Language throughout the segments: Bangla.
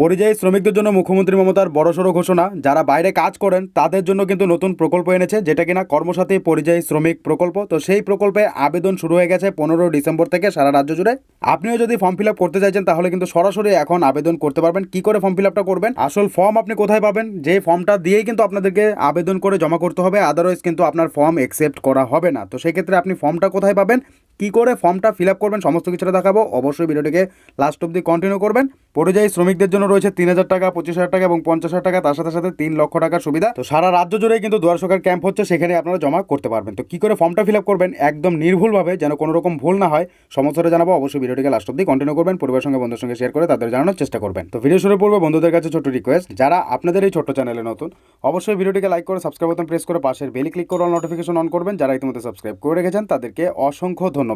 পরিযায়ী শ্রমিকদের জন্য মুখ্যমন্ত্রী মমতার বড়সড় ঘোষণা। যারা বাইরে কাজ করেন, তাদের জন্য কিন্তু নতুন প্রকল্প এনেছে, যেটা কিনা কর্মসাথী পরিযায়ী শ্রমিক প্রকল্প। তো সেই প্রকল্পে আবেদন শুরু হয়ে গেছে পনেরো ডিসেম্বর থেকে সারা রাজ্য জুড়ে। আপনিও যদি ফর্ম ফিল করতে চাইছেন, তাহলে কিন্তু সরাসরি এখন আবেদন করতে পারবেন। কি করে ফর্ম ফিল করবেন? আসল ফর্ম আপনি কোথায় পাবেন? যে ফর্মটা দিয়েই কিন্তু আপনাদেরকে আবেদন করে জমা করতে হবে আদারওয়াইজ কিন্তু আপনার ফর্ম অ্যাকসেপ্ট করা হবে না। তো সেক্ষেত্রে আপনি ফর্মটা কোথায় পাবেন? কি করে ফর্মটা ফিল আপ করবেন, সমস্ত কিছুটা দেখাবো। অবশ্যই ভিডিওটিকে লাস্ট অব্দি কন্টিনিউ করবেন। পরিযায়ী শ্রমিকদের জন্য রয়েছে তিন হাজার টাকা, পঁচিশ হাজার টাকা এবং পঞ্চাশ হাজার টাকা। তার সাথে সাথে তিন লক্ষ টাকার সুবিধা। তো সারা রাজ্য জুড়ে কিন্তু দুয়ার সরকার ক্যাম্প হচ্ছে, সেখানে আপনারা জমা করতে পারবেন। তো কি করে ফর্মটা ফিল আপ করবেন? একদম নির্ভুলভাবে, যেন কোনো রকম ভুল না হয় সমস্যাটা জানাব। অবশ্যই ভিডিওটিকে লাস্ট অব্দি কন্টিনিউ করবেন। পরিবারের সঙ্গে বন্ধুর সঙ্গে শেয়ার করে তাদের জানানোর চেষ্টা করবেন। তো ভিডিও শুরু পূর্বে বন্ধুদের কাছে ছোট রিকোয়েস্ট যারা আপনাদের এই ছোট্ট চ্যানেলে নতুন, অবশ্যই ভিডিওটিকে লাইক করে সাবস্ক্রাইব বাটন প্রেস করে পাশের বেলি ক্লিক করে নোটিফিকেশন অন করবেন। যারা ইতিমধ্যে সাবস্ক্রাইব করে রেখেছেন, তাদেরকে অসংখ্য ধন্যবাদ।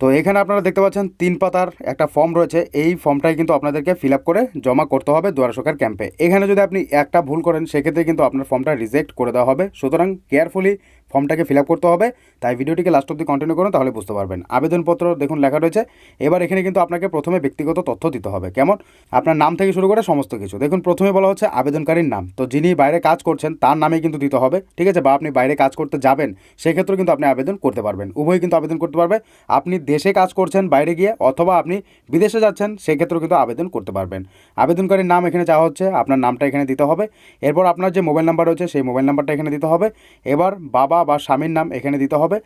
তো এখানে আপনারা দেখতে পাচ্ছেন তিন পাতার একটা ফর্ম রয়েছে। এই ফর্মটাই কিন্তু আপনাদেরকে ফিল করে জমা করতে হবে দুয়ার সরকার ক্যাম্পে এখানে যদি আপনি একটা ভুল করেন, সেক্ষেত্রে কিন্তু আপনার ফর্মটা রিজেক্ট করে দেওয়া হবে। সুতরাং কেয়ারফুলি ফর্মটাকে ফিল করতে হবে। তাই ভিডিওটিকে লাস্ট অব্দি কন্টিনিউ করুন, তাহলে বুঝতে পারবেন। আবেদনপত্র দেখুন, লেখা রয়েছে। এবার এখানে কিন্তু আপনাকে প্রথমে ব্যক্তিগত তথ্য দিতে হবে। কেমন? আপনার নাম থেকে শুরু করে সমস্ত কিছু। দেখুন, প্রথমে বলা হচ্ছে আবেদনকারীর নাম। তো যিনি বাইরে কাজ করছেন, তার নামেই কিন্তু দিতে হবে, ঠিক আছে? বা আপনি বাইরে কাজ করতে যাবেন, সেক্ষেত্রেও কিন্তু আপনি আবেদন করতে পারবেন। উভয়ই কিন্তু আবেদন করতে পারবে। আপনি দেশে কাজ করছেন, বাইরে গিয়ে, অথবা আপনি বিদেশে যাচ্ছেন, সেক্ষেত্রেও কিন্তু আবেদন করতে পারবেন। আবেদনকারীর নাম এখানে চাওয়া হচ্ছে, আপনার নামটা এখানে দিতে হবে। এরপর আপনার যে মোবাইল নাম্বার রয়েছে, সেই মোবাইল নাম্বারটা এখানে দিতে হবে। এবার বাবা বা স্বামীর নাম এখানে দিতে হবে।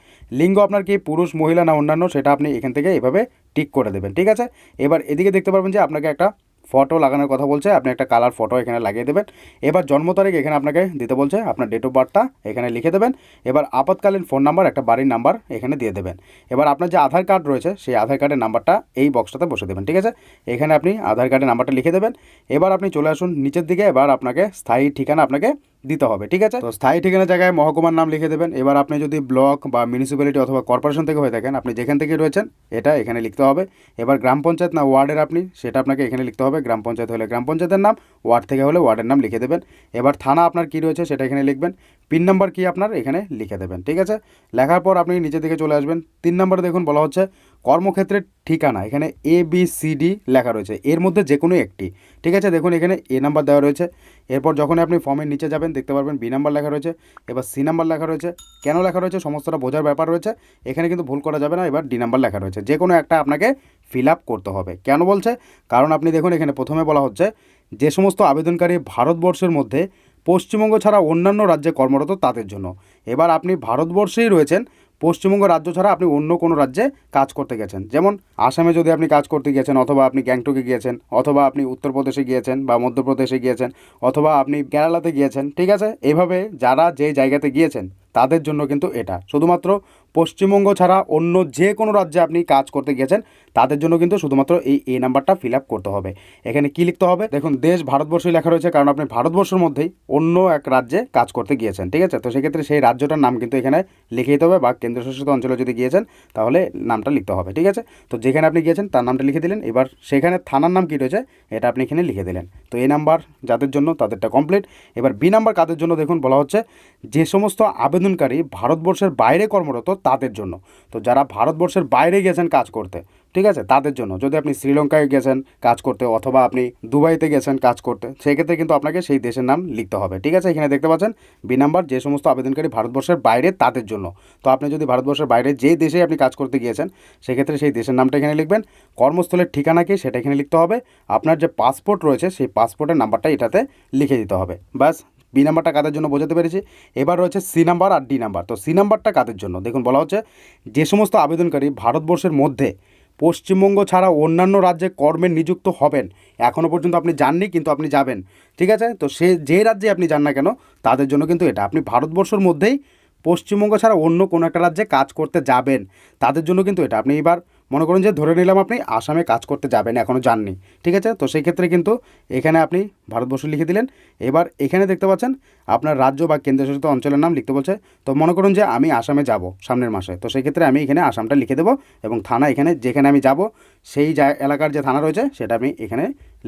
লিঙ্গ আপনার কি পুরুষ, মহিলা না অন্যান্য, সেটা আপনি এখান থেকে এভাবে টিক করে দেবেন, ঠিক আছে? এবার এদিকে দেখতে পারবেন যে আপনাকে একটা ফটো লাগানোর কথা বলছে, আপনি একটা কালার ফটো এখানে লাগিয়ে দেবেন। এবার জন্ম তারিখ এখানে আপনাকে দিতে বলছে, আপনার ডেট অফ বার্থটা এখানে লিখে দেবেন। এবার আপাতকালীন ফোন নাম্বার একটা বাড়ির নাম্বার এখানে দিয়ে দেবেন। এবার আপনার যে আধার কার্ড রয়েছে, সেই আধার কার্ডের নাম্বারটা এই বক্সটাতে বসে দেবেন, ঠিক আছে? এখানে আপনি আধার কার্ডের নাম্বারটা লিখে দেবেন। এবার আপনি চলে আসুন নিচের দিকে, এবার আপনাকে স্থায়ী ঠিকানা আপনাকে দিতে হবে, ঠিক আছে? তো স্থায়ী ঠিকানা জায়গায় মহকুমার নাম লিখে দেবেন। এবার আপনি যদি ব্লক বা মিউনিসিপ্যালিটি অথবা কর্পোরেশন থেকে হয়ে থাকেন, আপনি যেখান থেকে রয়েছেন, এটা এখানে লিখতে হবে। এবার গ্রাম পঞ্চায়েত না ওয়ার্ডের আপনি, সেটা আপনাকে এখানে লিখতে হবে। গ্রাম পঞ্চায়েত হলে গ্রাম পঞ্চায়েতের নাম, ওয়ার্ড থেকে হলে ওয়ার্ডের নাম লিখে দেবেন। এবার থানা আপনার কী রয়েছে, সেটা এখানে লিখবেন। পিন নাম্বার কি আপনার, এখানে লিখে দেবেন, ঠিক আছে? লেখার পর আপনি নিচে দিকে চলে আসবেন। তিন নম্বরে দেখুন, বলা হচ্ছে কর্মক্ষেত্রের ঠিকানা, এখানে এ বি সি ডি লেখা রয়েছে, এর মধ্যে যে কোনো একটি। ঠিক আছে? দেখুন, এখানে এ নাম্বার দেওয়া রয়েছে। এরপর যখন আপনি ফর্মের নিচে যাবেন, দেখতে পারবেন বি নাম্বার লেখা রয়েছে, এবার সি নাম্বার লেখা রয়েছে। কেন লেখা রয়েছে? সমস্তটা বোঝার ব্যাপার রয়েছে। এখানে কিন্তু ভুল করা যাবে না, এবার ডি নাম্বার লেখা রয়েছে। যে কোনো একটা আপনাকে ফিল আপ করতে হবে। কেন বলছে? কারণ আপনি দেখুন, এখানে প্রথমে বলা হচ্ছে, যে সমস্ত আবেদনকারী ভারতবর্ষের মধ্যে পশ্চিমবঙ্গ ছাড়া অন্যান্য রাজ্যে কর্মরত তাদের জন্য। এবার আপনি ভারতবর্ষেই রয়েছেন পশ্চিমবঙ্গ রাজ্য ছাড়া আপনি অন্য কোনো রাজ্যে কাজ করতে গেছেন। যেমন আসামে যদি আপনি কাজ করতে গিয়েছেন, অথবা আপনি গ্যাংটকে গিয়েছেন, অথবা আপনি উত্তরপ্রদেশে গিয়েছেন বা মধ্যপ্রদেশে গিয়েছেন, অথবা আপনি কেরালাতে গিয়েছেন, ঠিক আছে? এভাবে যারা যে জায়গাতে গিয়েছেন তাদের জন্য কিন্তু এটা। শুধুমাত্র পশ্চিমবঙ্গ ছাড়া অন্য যে কোনো রাজ্যে আপনি কাজ করতে গিয়েছেন, তাদের জন্য কিন্তু শুধুমাত্র এই এ নাম্বারটা ফিল আপ করতে হবে। এখানে কি লিখতে হবে? দেখুন, দেশ ভারতবর্ষই লেখা রয়েছে, কারণ আপনি ভারতবর্ষের মধ্যেই অন্য এক রাজ্যে কাজ করতে গিয়েছেন, ঠিক আছে? তো সেক্ষেত্রে সেই রাজ্যটার নাম কিন্তু এখানে লিখে দিতে হবে, বা কেন্দ্রশাসিত অঞ্চলে যদি গিয়েছেন, তাহলে নামটা লিখতে হবে, ঠিক আছে? তো যেখানে আপনি গিয়েছেন, তার নামটা লিখে দিলেন। এবার সেখানে থানার নাম কী রয়েছে, এটা আপনি এখানে লিখে দিলেন। তো এই নাম্বার যাদের জন্য তাদেরটা কমপ্লিট এবার বি নাম্বার কাদের জন্য দেখুন, বলা হচ্ছে, যে সমস্ত আবেদনকারী ভারতবর্ষের বাইরে কর্মরত তাদের জন্য। তো যারা ভারতবর্ষের বাইরে গেছেন কাজ করতে, ঠিক আছে? তাদের জন্য। যদি আপনি শ্রীলঙ্কায় গেছেন কাজ করতে অথবা আপনি দুবাইতে গেছেন কাজ করতে, সেক্ষেত্রে কিন্তু আপনাকে সেই দেশের নাম লিখতে হবে, ঠিক আছে? এখানে দেখতে পাচ্ছেন, বি নাম্বার যে সমস্ত আবেদনকারী ভারতবর্ষের বাইরে তাদের জন্য। তো আপনি যদি ভারতবর্ষের বাইরে যে দেশে আপনি কাজ করতে গিয়েছেন, সেক্ষেত্রে সেই দেশের নামটা এখানে লিখবেন। কর্মস্থলের ঠিকানা কি সেটা এখানে লিখতে হবে। আপনার যে পাসপোর্ট রয়েছে, সেই পাসপোর্টের নাম্বারটা এটাতে লিখে দিতে হবে। ব্যাস বি নাম্বারটা কাদের জন্য বোঝাতে পেরেছি? এবার রয়েছে সি নাম্বার আর ডি নাম্বার। তো সি নাম্বারটা কাদের জন্য? দেখুন, বলা হচ্ছে যে সমস্ত আবেদনকারী ভারতবর্ষের মধ্যে পশ্চিমবঙ্গ ছাড়া অন্যান্য রাজ্যে কর্মে নিযুক্ত হবেন। এখনও পর্যন্ত আপনি যাননি, কিন্তু আপনি যাবেন। ঠিক আছে? তো সে যে রাজ্যে আপনি যান না কেন, তাদের জন্য কিন্তু এটা। আপনি ভারতবর্ষের মধ্যেই পশ্চিমবঙ্গ ছাড়া অন্য কোনো একটা রাজ্যে কাজ করতে যাবেন। তাদের জন্য কিন্তু এটা। আপনি এবার মনে করুন যে ধরে নিলাম আপনি আসামে কাজ করতে যাবেন এখনও যাননি, ঠিক আছে? তো সেই ক্ষেত্রে কিন্তু এখানে আপনি ভারতবর্ষ লিখে দিলেন। এবার এখানে দেখতে পাচ্ছেন আপনার রাজ্য বা কেন্দ্রশাসিত অঞ্চলের নাম লিখতে বলছে। তো মনে করুন যে আমি আসামে যাব সামনের মাসে, তো সেই ক্ষেত্রে আমি এখানে আসামটা লিখে দেবো এবং থানা এখানে যেখানে আমি যাব, সেই এলাকার যে থানা রয়েছে সেটা আমি এখানে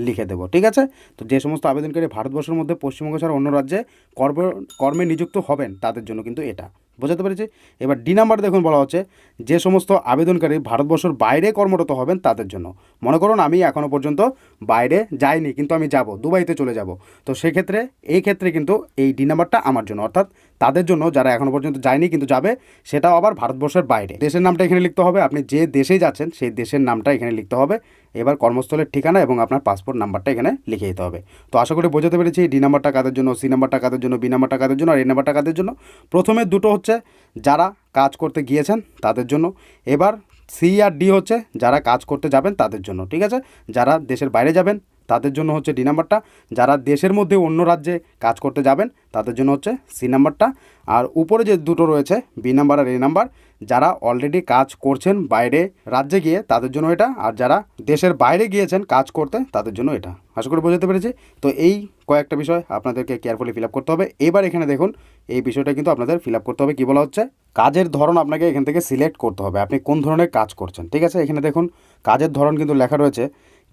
লিখে দেবো, ঠিক আছে? তো যে সমস্ত আবেদনকারী ভারতবর্ষের মধ্যে পশ্চিমবঙ্গ ছাড়া অন্য রাজ্যে কর্ম, কর্মে নিযুক্ত হবেন, তাদের জন্য কিন্তু এটা। বোঝাতে পেরেছি। এবার ডি নাম্বার দেখুন বলা হচ্ছে, যে সমস্ত আবেদনকারী ভারতবর্ষের বাইরে কর্মরত হবেন তাদের জন্য। মনে করুন, আমি এখনও পর্যন্ত বাইরে যাইনি, কিন্তু আমি যাব, দুবাইতে চলে যাব। তো সেক্ষেত্রে, এই ক্ষেত্রে কিন্তু এই ডি নাম্বারটা আমার জন্য, অর্থাৎ তাদের জন্য যারা এখনও পর্যন্ত যায়নি কিন্তু যাবে, সেটাও আবার ভারতবর্ষের বাইরে। দেশের নামটা এখানে লিখতে হবে, আপনি যে দেশে যাচ্ছেন, সেই দেশের নামটা এখানে লিখতে হবে। এবার কর্মস্থলের ঠিকানা এবং আপনার পাসপোর্ট নাম্বারটা এখানে লিখে দিতে হবে। তো আশা করি বোঝাতে পেরেছি ডি নাম্বারটা কাদের জন্য সি নাম্বারটা কাদের জন্য বি নাম্বারটা কাদের জন্য আর এ নাম্বারটা কাদের জন্য। প্রথমে দুটো হচ্ছে যারা কাজ করতে গিয়েছেন তাদের জন্য। এবার সি আর ডি হচ্ছে যারা কাজ করতে যাবেন তাদের জন্য, ঠিক আছে? যারা দেশের বাইরে যাবেন তাদের জন্য হচ্ছে ডি নাম্বারটা। যারা দেশের মধ্যে অন্য রাজ্যে কাজ করতে যাবেন তাদের জন্য হচ্ছে সি নাম্বারটা। আর উপরে যে দুটো রয়েছে বি নাম্বার আর এ নাম্বার যারা অলরেডি কাজ করছেন বাইরে রাজ্যে গিয়ে তাদের জন্য এটা, আর যারা দেশের বাইরে গিয়েছেন কাজ করতে, তাদের জন্য এটা। আশা করি বোঝাতে পেরেছি? তো এই কয়েকটা বিষয় আপনাদেরকে কেয়ারফুলি ফিল করতে হবে। এবার এখানে দেখুন, এই বিষয়টা কিন্তু আপনাদের ফিল করতে হবে। কী বলা হচ্ছে? কাজের ধরন আপনাকে এখান থেকে সিলেক্ট করতে হবে। আপনি কোন ধরনের কাজ করছেন, ঠিক আছে? এখানে দেখুন, কাজের ধরন কিন্তু লেখা রয়েছে।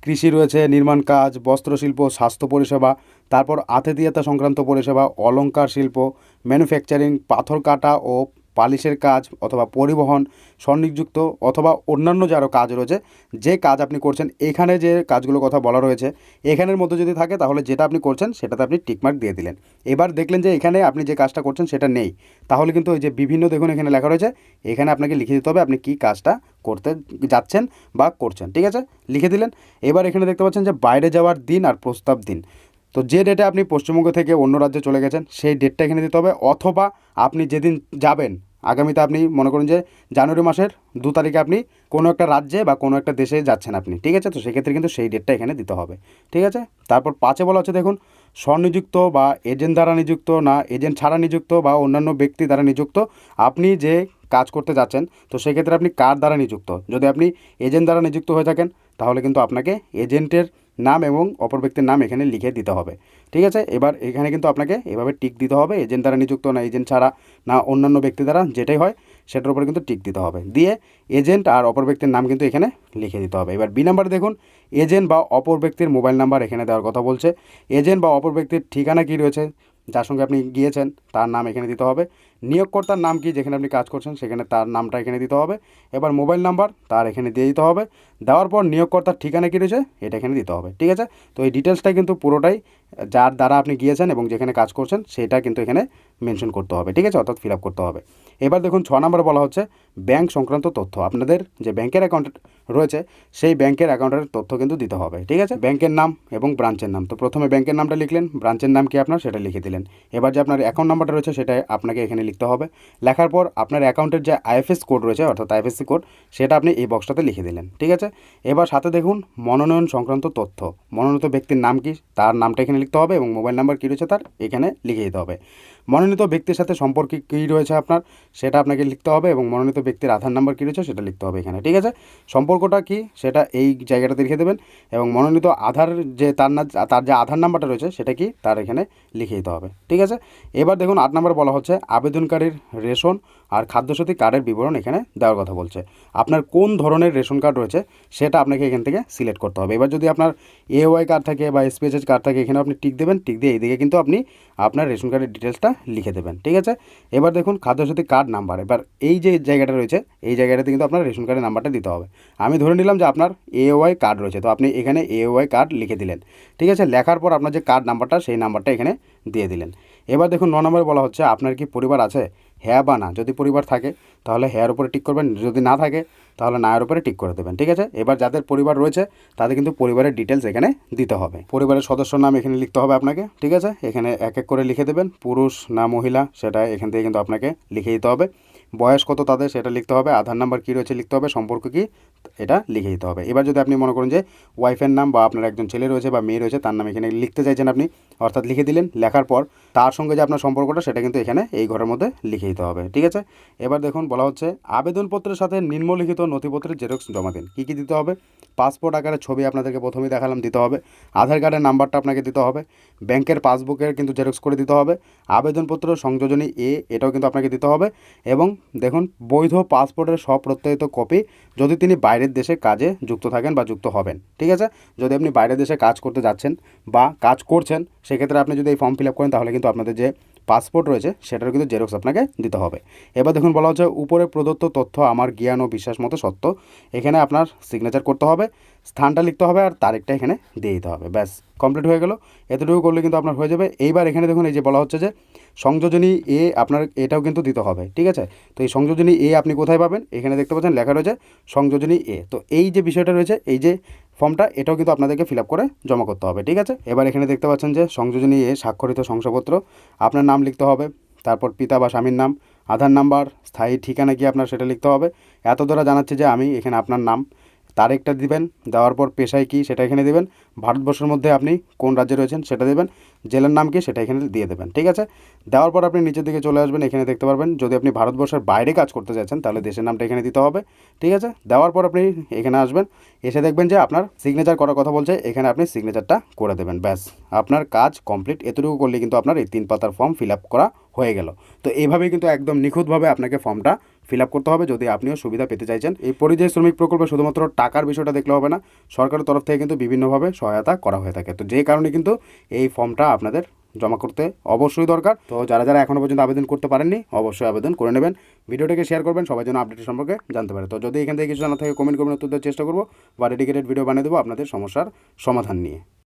কৃষি রয়েছে, নির্মাণ কাজ বস্ত্রশিল্প স্বাস্থ্য পরিষেবা, তারপর আতিথেয়তা সংক্রান্ত পরিষেবা অলঙ্কার শিল্প ম্যানুফ্যাকচারিং পাথর কাটা ও পালিশের কাজ অথবা পরিবহন স্বনিযুক্ত অথবা অন্যান্য যে আরও কাজ রয়েছে, যে কাজ আপনি করছেন, এখানে যে কাজগুলোর কথা বলা রয়েছে, এখানের মধ্যে যদি থাকে তাহলে যেটা আপনি করছেন সেটাতে আপনি টিকমার্ক দিয়ে দিলেন। এবার দেখলেন যে এখানে আপনি যে কাজটা করছেন সেটা নেই। তাহলে কিন্তু ওই যে বিভিন্ন দেখুন এখানে লেখা রয়েছে, এখানে আপনাকে লিখে দিতে হবে আপনি কী কাজটা করতে যাচ্ছেন বা করছেন, ঠিক আছে? লিখে দিলেন। এবার এখানে দেখতে পাচ্ছেন যে বাইরে যাওয়ার দিন আর প্রস্তাব দিন। তো যে ডেটে আপনি পশ্চিমবঙ্গ থেকে অন্য রাজ্যে চলে গেছেন, সেই ডেটটা এখানে দিতে হবে। অথবা আপনি যেদিন যাবেন, আগামীতে আপনি মনে করুন যে জানুয়ারি মাসের দু তারিখে আপনি কোনো একটা রাজ্যে বা কোনো একটা দেশে যাচ্ছেন আপনি, ঠিক আছে? তো সেক্ষেত্রে কিন্তু সেই ডেটটা এখানে দিতে হবে, ঠিক আছে? তারপর পাঁচে বলা হচ্ছে, দেখুন, স্বনিযুক্ত বা এজেন্ট দ্বারা নিযুক্ত না এজেন্ট ছাড়া নিযুক্ত বা অন্যান্য ব্যক্তি দ্বারা নিযুক্ত, আপনি যে কাজ করতে যাচ্ছেন, তো সেক্ষেত্রে আপনি কার দ্বারা নিযুক্ত? যদি আপনি এজেন্ট দ্বারা নিযুক্ত হয়ে থাকেন, তাহলে কিন্তু আপনাকে এজেন্টের নাম এবং অপর ব্যক্তির নাম এখানে লিখে দিতে হবে। ঠিক আছে? এবার এখানে কিন্তু আপনাকে এভাবে টিক দিতে হবে। এজেন্ট দ্বারা নিযুক্ত না, এজেন্ট ছাড়া না অন্যান্য ব্যক্তি দ্বারা যেটাই হয়, সেটার উপরে কিন্তু টিক দিতে হবে। দিয়ে এজেন্ট আর অপর ব্যক্তির নাম কিন্তু এখানে লিখে দিতে হবে। এবার বি নাম্বার দেখুন। এজেন্ট বা অপর ব্যক্তির মোবাইল নাম্বার এখানে দেওয়ার কথা বলছে। এজেন্ট বা অপর ব্যক্তির ঠিকানা কী রয়েছে? যার সঙ্গে আপনি গিয়েছেন, তার নাম এখানে দিতে হবে। নিয়োগকর্তার নাম কি যেখানে আপনি কাজ করছেন সেখানে তার নামটা এখানে দিতে হবে। এবার মোবাইল নাম্বার তার এখানে দিয়ে দিতে হবে। দেওয়ার পর নিয়োগকর্তার ঠিকানা কী রয়েছে, এটা এখানে দিতে হবে। ঠিক আছে? তো এই ডিটেলসটা কিন্তু পুরোটাই যার দ্বারা আপনি গিয়েছেন এবং যেখানে কাজ করছেন, সেটা কিন্তু এখানে মেনশন করতে হবে। ঠিক আছে? অর্থাৎ ফিল করতে হবে। এবার দেখুন, ছ নম্বর বলা হচ্ছে ব্যাংক সংক্রান্ত তথ্য। আপনাদের যে ব্যাংকের অ্যাকাউন্ট রয়েছে, সেই ব্যাংকের অ্যাকাউন্টের তথ্য কিন্তু দিতে হবে। ঠিক আছে? ব্যাংকের নাম এবং ব্রাঞ্চের নাম। তো প্রথমে ব্যাংকের নামটা লিখলেন ব্রাঞ্চের নাম কি আপনার? সেটা লিখে দিলেন। এবার যে আপনার অ্যাকাউন্ট নাম্বারটা রয়েছে, সেটা আপনাকে এখানে লিখতে হবে। লেখার পর আপনার অ্যাকাউন্টের যে আইএফএস কোড রয়েছে, অর্থাৎ আইএফএসসি কোড সেটা আপনি এই বক্সটাতে লিখে দিলেন। ঠিক আছে? এবার সাথে দেখুন, মনোনয়ন সংক্রান্ত তথ্য। মনোনীত ব্যক্তির নাম কি? তার নামটা এখানে লিখতে হবে এবং মোবাইল নাম্বার কী রয়েছে তার? এখানে লিখে দিতে হবে। মনোনীত ব্যক্তির সাথে সম্পর্ক কী রয়েছে আপনার, সেটা আপনাকে লিখতে হবে এবং মনোনীত ব্যক্তির আধার নাম্বার কী রয়েছে সেটা লিখতে হবে এখানে, ঠিক আছে? সম্পর্কটা কি সেটা এই জায়গাটাতে লিখে দেবেন এবং মনোনীত আধার যে তার না, তার যে আধার নাম্বারটা রয়েছে সেটা কি তার এখানে লিখে দিতে হবে, ঠিক আছে? এবার দেখুন আট নম্বর বলা হচ্ছে আবেদনকারীর রেশন আর খাদ্যসাথী কার্ডের বিবরণ এখানে দেওয়ার কথা বলছে। আপনার কোন ধরনের রেশন কার্ড রয়েছে সেটা আপনাকে এখান থেকে সিলেক্ট করতে হবে। এবার যদি আপনার এওয়াই কার্ড থাকে বা এসপিএইচ কার্ড থাকে এখানে আপনি টিক দেবেন, টিক দিয়ে এইদিকে কিন্তু আপনি আপনার রেশন কার্ডের ডিটেলসটা লিখে দেবেন, ঠিক আছে? এবার দেখুন খাদ্যসাথী কার্ড নাম্বার এবার এই যে জায়গাটা রয়েছে, এই জায়গাটাতে কিন্তু আপনার রেশন কার্ডের নাম্বারটা দিতে হবে। আমি ধরে নিলাম যে আপনার এওয়াই কার্ড রয়েছে, তো আপনি এখানে এওয়াই কার্ড লিখে দিলেন, ঠিক আছে? লেখার পর আপনার যে কার্ড নাম্বারটা সেই নাম্বারটা এখানে দিয়ে দিলেন। এবার দেখুন ন নম্বরে বলা হচ্ছে, আপনার কি পরিবার আছে? হ্যাঁ বা না, যদি পরিবার থাকে, তাহলে হ্যাঁর উপরে টিক করবেন, যদি না থাকে, তাহলে নায়ের উপরে টিক করে দেবেন, ঠিক আছে? এবার যাদের পরিবার রয়েছে, তাদের কিন্তু পরিবারের ডিটেলস এখানে দিতে হবে। পরিবারের সদস্যর নাম এখানে লিখতে হবে আপনাকে, ঠিক আছে? এখানে এক এক করে লিখে দেবেন, পুরুষ না মহিলা, সেটা এখান থেকে কিন্তু আপনাকে লিখে দিতে হবে। বয়স কত তাদের, সেটা লিখতে হবে, আধার নাম্বার কী রয়েছে লিখতে হবে, সম্পর্ক কী, এটা লিখে দিতে হবে। এবার যদি আপনি মনে করেন যে ওয়াইফের নাম বা আপনার একজন ছেলে রয়েছে বা মেয়ে রয়েছে, তার নাম এখানে লিখতে চাইছেন আপনি, অর্থাৎ লিখে দিলেন, লেখার পর তার সঙ্গে যে আপনার সম্পর্কটা, সেটা কিন্তু এখানে এই ঘরের মধ্যে লিখে দিতে হবে, ঠিক আছে? এবার দেখুন, বলা হচ্ছে, আবেদনপত্রের সাথে নিম্নলিখিত নথিপত্রের জেরক্স জমা দিন। কী কী দিতে হবে? পাসপোর্ট আকারের ছবি আপনাদেরকে প্রথমেই দেখালাম, দিতে হবে। আধার কার্ডের নাম্বারটা আপনাকে দিতে হবে। ব্যাংকের পাসবুকের কিন্তু জেরক্স করে দিতে হবে। আবেদনপত্র সংযোজনী এ, এটাও কিন্তু আপনাকে দিতে হবে। এবং দেখুন, বৈধ পাসপোর্টের স্বপ্রত্যয়িত কপি যদি তিনি বাইরের দেশে কাজে যুক্ত থাকেন বা যুক্ত হবেন, ঠিক আছে? যদি আপনি বাইরের দেশে কাজ করতে যাচ্ছেন বা কাজ করছেন, সেক্ষেত্রে আপনি যদি এই ফর্ম ফিল আপ করেন, তাহলে কিন্তু আপনাদের যে পাসপোর্ট রয়েছে সেটার কিন্তু জেরক্স আপনাকে দিতে হবে। এবার দেখুন, বলা হচ্ছে উপরে প্রদত্ত তথ্য আমার জ্ঞান ও বিশ্বাস মতো সত্য। এখানে আপনার সিগনেচার করতে হবে, স্থানটা লিখতে হবে আর তারিখটা এখানে দিয়ে দিতে হবে। ব্যাস কমপ্লিট হয়ে গেল। এতটুকু করলে কিন্তু আপনার হয়ে যাবে। এইবার এখানে দেখুন, এই যে বলা হচ্ছে যে সংযোজনী এ আপনার এটাও কিন্তু দিতে হবে, ঠিক আছে? তো এই সংযোজনী এ আপনি কোথায় পাবেন? এখানে দেখতে পাচ্ছেন, লেখা রয়েছে সংযোজনী এ। তো এই যে বিষয়টা রয়েছে, এই যে ফর্মটা, এটাও কিন্তু আপনাদেরকে ফিল করে জমা করতে হবে, ঠিক আছে? এবার এখানে দেখতে পাচ্ছেন যে সংযোজনী এ স্বাক্ষরিত শংসাপত্র, আপনার নাম লিখতে হবে, তারপর পিতা বা স্বামীর নাম, আধার নাম্বার, স্থায়ী ঠিকানা কি আপনার সেটা লিখতে হবে, এত দ্বারা জানাচ্ছে যে আমি এখানে আপনার নাম, তারিখটা দিবেন, দেওয়ার পর পেশায় কি সেটা এখানে দেবেন, ভারতবর্ষের মধ্যে আপনি কোন রাজ্যে রয়েছেন সেটা দেবেন জেলার নাম কি সেটা এখানে দিয়ে দেবেন, ঠিক আছে? দেওয়ার পর আপনি নিচের দিকে চলে আসবেন, এখানে দেখতে পারবেন, যদি আপনি ভারতবর্ষের বাইরে কাজ করতে চাইছেন, তাহলে দেশের নামটা এখানে দিতে হবে, ঠিক আছে? দেওয়ার পর আপনি এখানে আসবেন, এসে দেখবেন যে আপনার সিগনেচার করার কথা বলছে, এখানে আপনি সিগনেচারটা করে দেবেন, ব্যাস। আপনার কাজ কমপ্লিট এতটুকু করলে কিন্তু আপনার এই তিন পাতার ফর্ম ফিল করা হয়ে গেল। তো এইভাবেই কিন্তু একদম নিখুঁতভাবে আপনাকে ফর্মটা ফিল আপ করতে হবে। যদি আপনিও সুবিধা পেতে চাইছেন, এই পরিযায়ী শ্রমিক প্রকল্পে শুধুমাত্র টাকার বিষয়টা দেখলে হবে না, সরকারের তরফ থেকে কিন্তু বিভিন্নভাবে সহায়তা করা হয়ে থাকে। তো যে কারণে কিন্তু এই ফর্মটা আপনাদের জমা করতে অবশ্যই দরকার। তো যারা যারা এখনও পর্যন্ত আবেদন করতে পারেননি, অবশ্যই আবেদন করে নেবেন। ভিডিওটাকে শেয়ার করবেন, সবাই যেন আপডেট সম্পর্কে জানতে পারে। তো যদি এখান থেকে কিছু জানা থাকে কমেন্ট করবেন উত্তর দেওয়ার চেষ্টা করব, বা ডেডিকেটেড ভিডিও বানিয়ে দেবো আপনাদের সমস্যার সমাধান নিয়ে।